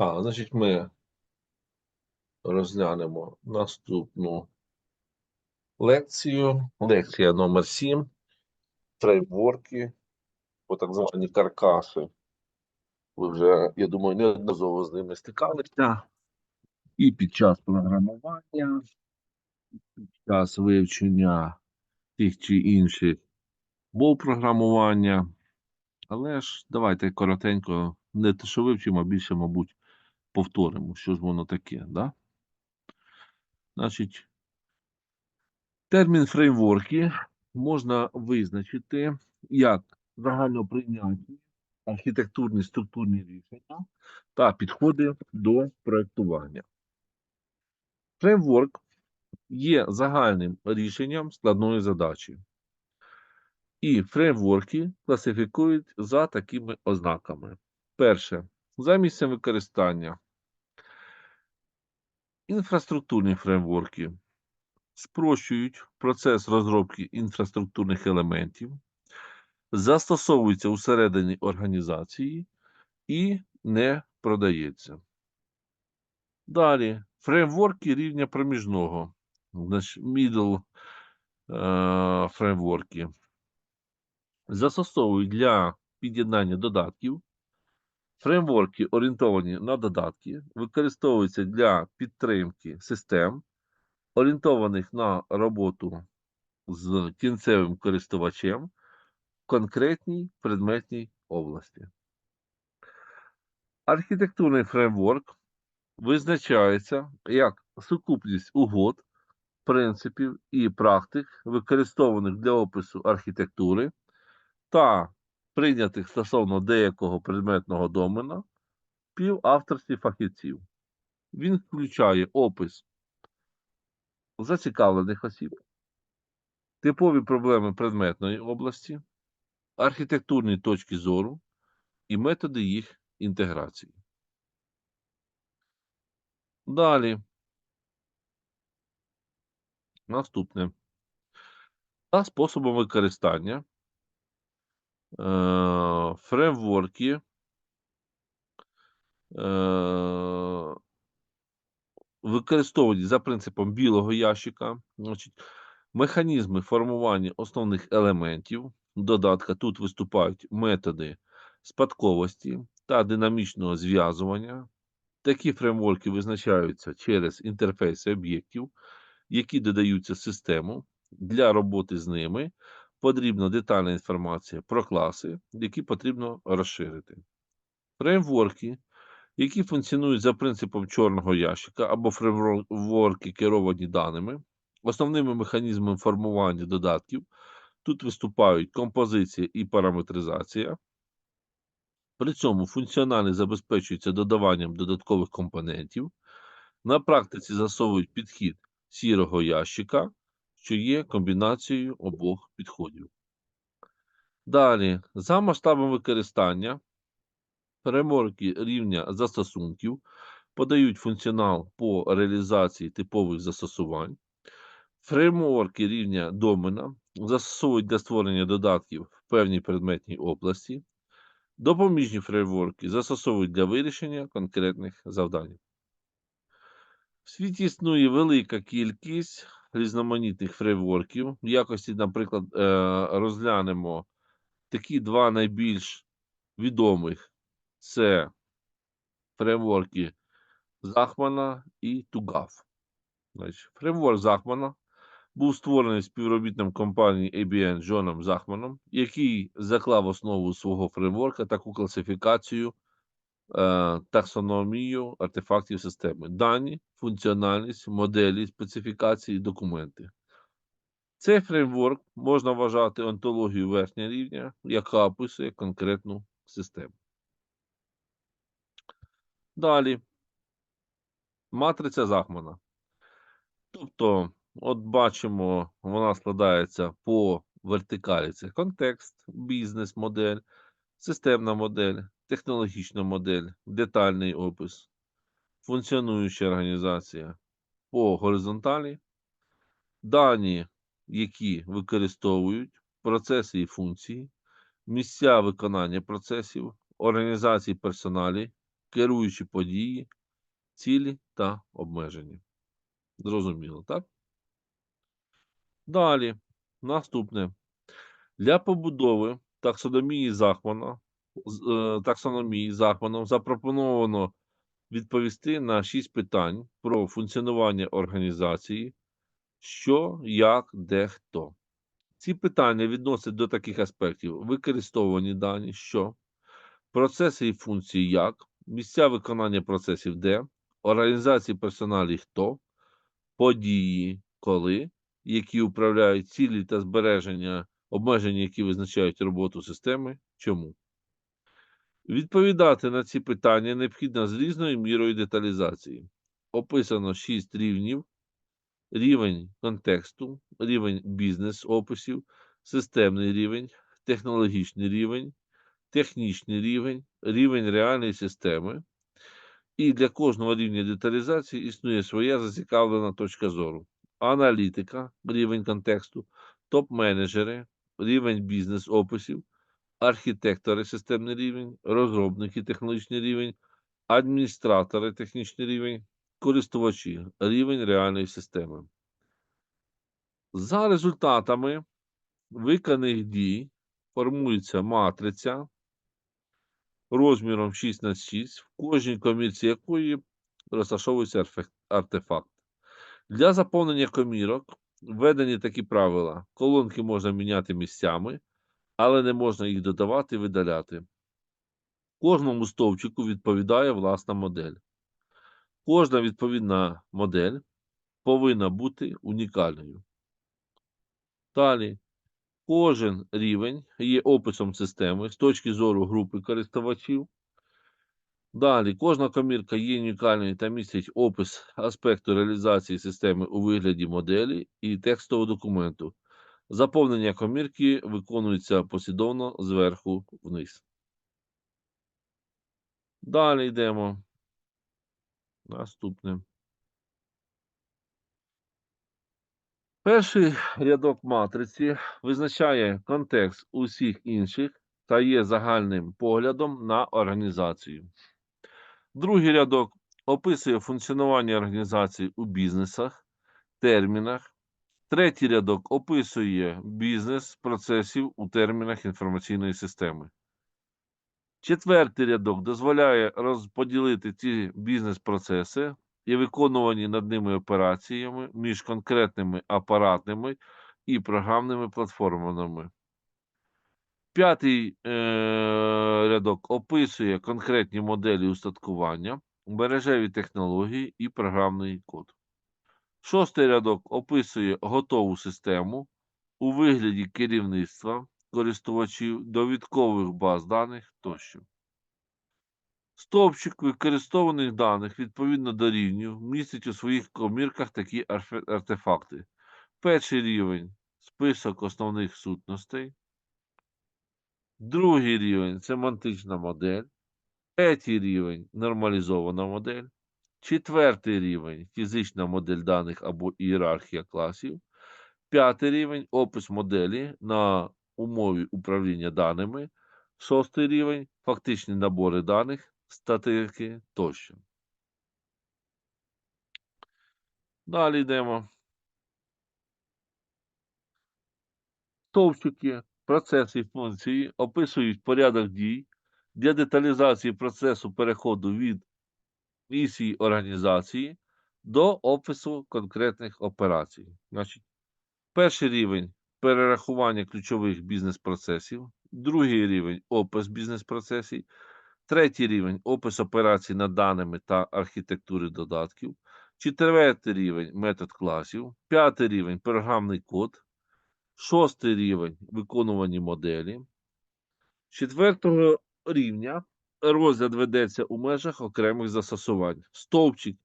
А, значить, ми розглянемо наступну лекцію. Лекція номер 7. Фреймворки, по так звані каркаси. Ви вже, я думаю, неодноразово з ними стикалися. І під час програмування, і під час вивчення тих чи інших мов програмування. Але ж давайте коротенько, не те, що вивчимо, а більше, мабуть, повторимо, що ж воно таке, да? Значить, термін фреймворки можна визначити як загальноприйняті архітектурні структурні рішення та підходи до проєктування. Фреймворк є загальним рішенням складної задачі. І фреймворки класифікують за такими ознаками. Перше, за місцем використання. Інфраструктурні фреймворки спрощують процес розробки інфраструктурних елементів, застосовуються усередині організації і не продається. Далі, фреймворки рівня проміжного, значить, middle е, фреймворки, застосовують для під'єднання додатків. Фреймворки орієнтовані на додатки, використовуються для підтримки систем, орієнтованих на роботу з кінцевим користувачем в конкретній предметній області. Архітектурний фреймворк визначається як сукупність угод, принципів і практик, використованих для опису архітектури та прийнятих стосовно деякого предметного домена співавторстві фахівців. Він включає опис зацікавлених осіб, типові проблеми предметної області, архітектурні точки зору і методи їх інтеграції. Далі. Наступне. За способом використання фреймворки е, використовують за принципом білого ящика. Значить, механізми формування основних елементів додатка. Тут виступають методи спадковості та динамічного зв'язування. Такі фреймворки визначаються через інтерфейси об'єктів, які додаються в систему. Для роботи з ними потрібна детальна інформація про класи, які потрібно розширити. Фреймворки, які функціонують за принципом чорного ящика або фреймворки, керовані даними, основними механізмами формування додатків. Тут виступають композиція і параметризація. При цьому функціональність забезпечується додаванням додаткових компонентів. На практиці засовують підхід сірого ящика, що є комбінацією обох підходів. Далі, за масштабом використання, фреймворки рівня застосунків подають функціонал по реалізації типових застосувань. Фреймворки рівня домена застосовують для створення додатків в певній предметній області. Допоміжні фреймворки застосовують для вирішення конкретних завдань. В світі існує велика кількість різноманітних фреймворків. В якості, наприклад, е, розглянемо такі два найбільш відомих: це фреймворки Захмана і Тугав. Фреймворк Захмана був створений співробітником компанії ABN Джоном Захманом, який заклав основу свого фреймворка таку класифікацію, таксономію артефактів системи: дані, функціональність, моделі, специфікації, документи. Цей фреймворк можна вважати онтологією верхнього рівня, яка описує конкретну систему. Далі. Матриця Захмана. Тобто, от бачимо, вона складається по вертикалі. Це контекст, бізнес-модель, системна модель, технологічна модель, детальний опис, функціонуюча організація по горизонталі, дані, які використовують процеси і функції, місця виконання процесів, організації персоналі, керуючі події, цілі та обмеження. Зрозуміло, так? Далі, наступне. Для побудови таксономії Захмана, таксономії Захманом запропоновано відповісти на шість питань про функціонування організації, що, як, де, хто. Ці питання відносять до таких аспектів: використовувані дані, що, процеси і функції як, місця виконання процесів де, організації персоналі хто, події коли, які управляють цілі та збереження обмеження, які визначають роботу системи, чому. Відповідати на ці питання необхідно з різною мірою деталізації. Описано 6 рівнів: рівень контексту, рівень бізнес-описів, системний рівень, технологічний рівень, технічний рівень, рівень реальної системи. І для кожного рівня деталізації існує своя зацікавлена точка зору. Аналітика, рівень контексту, топ-менеджери, рівень бізнес-описів, архітектори, системний рівень, розробники, технологічний рівень, адміністратори, технічний рівень, користувачі, рівень реальної системи. За результатами виконаних дій формується матриця розміром 6 на 6, в кожній комірці якої розташовується артефакт. Для заповнення комірок введені такі правила: колонки можна міняти місцями, але не можна їх додавати і видаляти. Кожному стовпчику відповідає власна модель. Кожна відповідна модель повинна бути унікальною. Далі, кожен рівень є описом системи з точки зору групи користувачів. Далі, кожна комірка є унікальною та містить опис аспекту реалізації системи у вигляді моделі і текстового документу. Заповнення комірки виконується послідовно зверху вниз. Далі йдемо. Наступне. Перший рядок матриці визначає контекст усіх інших та є загальним поглядом на організацію. Другий рядок описує функціонування організації у бізнесах, термінах. Третій рядок описує бізнес процесів у термінах інформаційної системи. Четвертий рядок дозволяє розподілити ці бізнес-процеси і виконувані над ними операціями між конкретними апаратними і програмними платформами. П'ятий е, рядок описує конкретні моделі устаткування, мережеві технології і програмний код. Шостий рядок описує готову систему у вигляді керівництва, користувачів, довідкових баз даних тощо. Стовпчик використованих даних відповідно до рівнів містить у своїх комірках такі артефакти. Перший рівень список основних сутностей. Другий рівень семантична модель. Третій рівень нормалізована модель. Четвертий рівень фізична модель даних або ієрархія класів. П'ятий рівень опис моделі на умові управління даними. Шостий рівень фактичні набори даних, статики тощо. Далі йдемо. Стовпчики, процеси і функції описують порядок дій для деталізації процесу переходу від місії організації до опису конкретних операцій. Значить, перший рівень перерахування ключових бізнес-процесів, другий рівень опис бізнес-процесів, третій рівень опис операцій над даними та архітектури додатків, четвертий рівень метод класів, п'ятий рівень програмний код, шостий рівень виконувані моделі, четвертого рівня розгляд ведеться у межах окремих застосувань. Стовпчик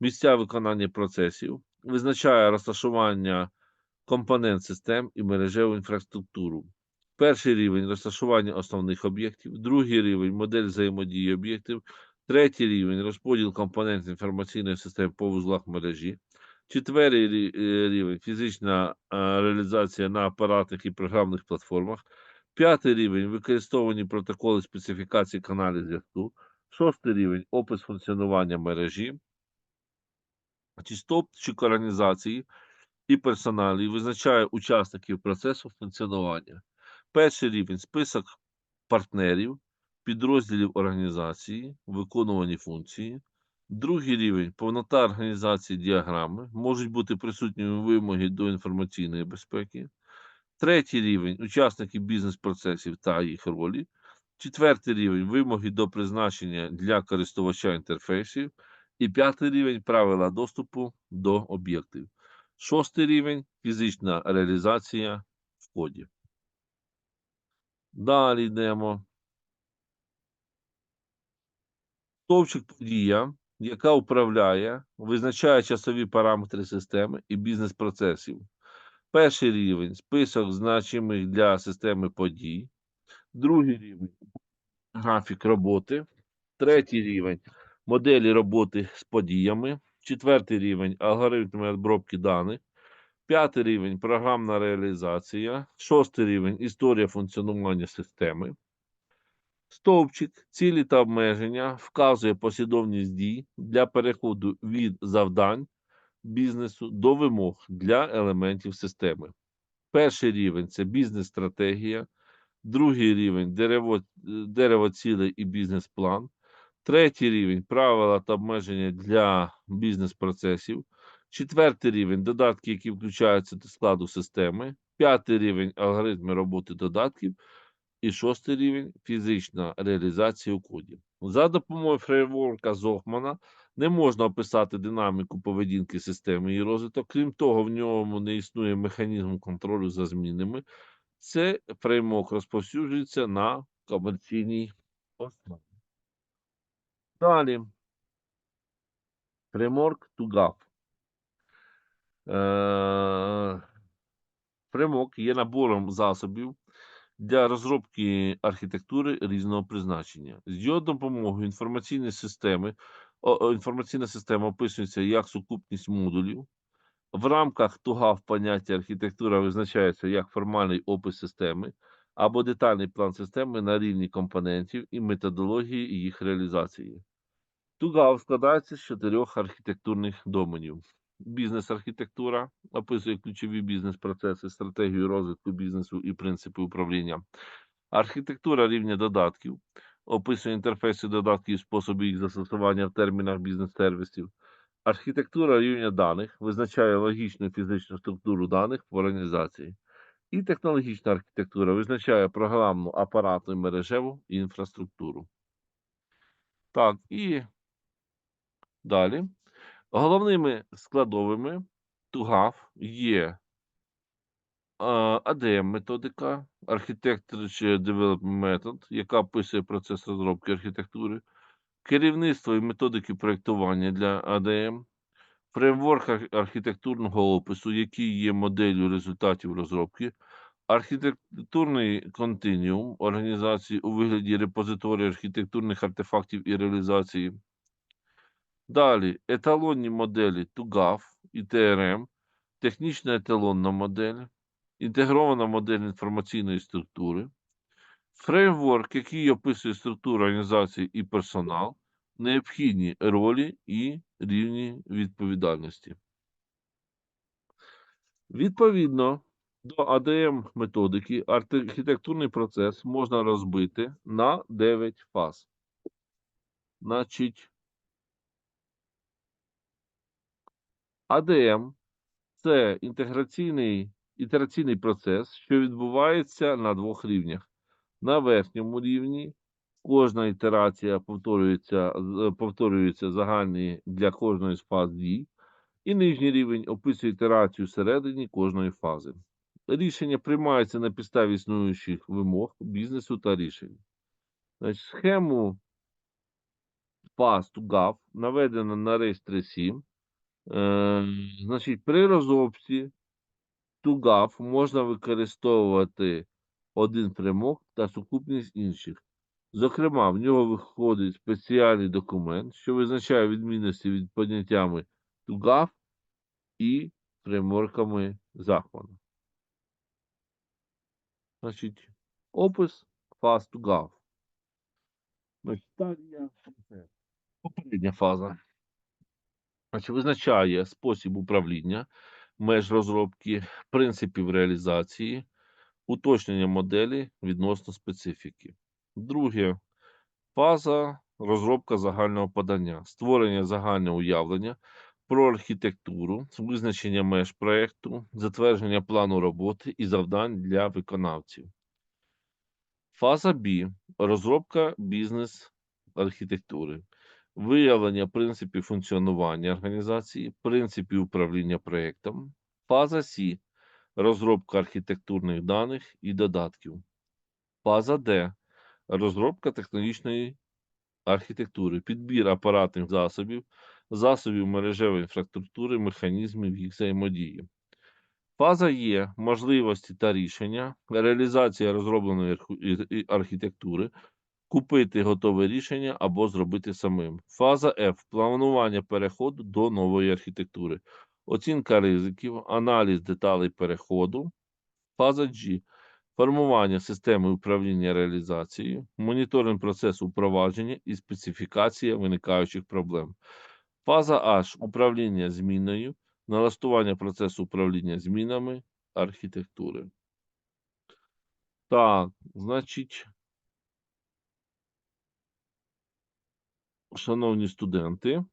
місця виконання процесів визначає розташування компонент систем і мережеву інфраструктуру. Перший рівень розташування основних об'єктів, другий рівень модель взаємодії об'єктів, третій рівень розподіл компонентів інформаційної системи по вузлах мережі, четвертий е, рівень фізична е, реалізація на апаратних і програмних платформах, п'ятий рівень використовані протоколи специфікації каналів зв'язку, Шостий рівень опис функціонування мережі. Чи організації і персоналів визначає учасників процесу функціонування. Перший рівень список партнерів, підрозділів організації, виконувані функції. Другий рівень повнота організації діаграми. Можуть бути присутні вимоги до інформаційної безпеки. Третій рівень учасники бізнес-процесів та їх ролі. Четвертий рівень вимоги до призначення для користувача інтерфейсів. І п'ятий рівень правила доступу до об'єктів. Шостий рівень фізична реалізація в коді. Далі йдемо. Стовпчик подія, яка управляє, визначає часові параметри системи і бізнес-процесів. Перший рівень список значимих для системи подій. Другий рівень графік роботи. Третій рівень моделі роботи з подіями. Четвертий рівень алгоритми обробки даних. П'ятий рівень програмна реалізація. Шостий рівень історія функціонування системи. Стовпчик, цілі та обмеження вказує послідовність дій для переходу від завдань бізнесу до вимог для елементів системи. Перший рівень це бізнес-стратегія, другий рівень дерево, дерево цілей і бізнес-план, третій рівень правила та обмеження для бізнес-процесів, четвертий рівень додатки, які включаються до складу системи, п'ятий рівень алгоритми роботи додатків. І шостий рівень фізична реалізація у коді. За допомогою фреймворка Зохмана не можна описати динаміку поведінки системи і розвиток. Крім того, в ньому не існує механізм контролю за змінами. Це фреймворк розповсюджується на комерційній основі. Далі. Фреймворк TUGAF. Е, Фреймворк є набором засобів для розробки архітектури різного призначення. З його допомогою інформаційної системи, інформаційна система описується як сукупність модулів. В рамках ТУГАВ поняття архітектура визначається як формальний опис системи або детальний план системи на рівні компонентів і методології їх реалізації. ТУГАВ складається з чотирьох архітектурних доменів. Бізнес-архітектура описує ключові бізнес-процеси, стратегію розвитку бізнесу і принципи управління. Архітектура рівня додатків описує інтерфейси додатків і способи їх застосування в термінах бізнес-сервісів. Архітектура рівня даних визначає логічну фізичну структуру даних в організації. І технологічна архітектура визначає програмну, апаратну і мережеву інфраструктуру. Так, і далі. Головними складовими TUGAF є ADM-методика, Architecture Development Method, яка описує процес розробки архітектури, керівництво і методики проєктування для ADM, фреймворк архітектурного опису, який є моделлю результатів розробки, архітектурний континіум організації у вигляді репозиторії архітектурних артефактів і реалізації. Далі еталонні моделі TUGAF і TRM, технічна еталонна модель, інтегрована модель інформаційної структури, фреймворк, який описує структуру організації і персонал, необхідні ролі і рівні відповідальності. Відповідно до ADM методики, архітектурний процес можна розбити на 9 фаз. Значить, АДМ це інтеграційний ітераційний процес, що відбувається на двох рівнях. На верхньому рівні кожна ітерація повторюється повторюється загальні для кожної з фаз дій, і нижній рівень описує ітерацію всередині кожної фази. Рішення приймаються на підставі існуючих вимог бізнесу та рішень. Значить, Схему фаз TUGAF наведено на рейс 3.7. Е, Значить, при розробці TUGAF можна використовувати один фреймворк та сукупність інших. Зокрема, в нього виходить спеціальний документ, що визначає відмінності від поняттями TUGAF і фреймворками захвану. Значить, опис фаз концепту. Попередня фаза. Значить, визначає спосіб управління, меж розробки, принципів реалізації, уточнення моделі відносно специфіки. Друге фаза розробка загального подання, створення загального уявлення про архітектуру, визначення меж проєкту, затвердження плану роботи і завдань для виконавців. Фаза Б розробка бізнес-архітектури, виявлення принципів функціонування організації, принципів управління проєктом. Фаза С розробка архітектурних даних і додатків. Фаза Д розробка технологічної архітектури, підбір апаратних засобів, засобів мережевої інфраструктури, механізмів їх взаємодії. Фаза Є можливості та рішення, реалізація розробленої архітектури, купити готове рішення або зробити самим. Фаза F планування переходу до нової архітектури, оцінка ризиків, аналіз деталей переходу. Фаза G формування системи управління реалізацією, моніторинг процесу впровадження і специфікація виникаючих проблем. Фаза H управління зміною, налаштування процесу управління змінами архітектури. Так, значить, шановні студенти,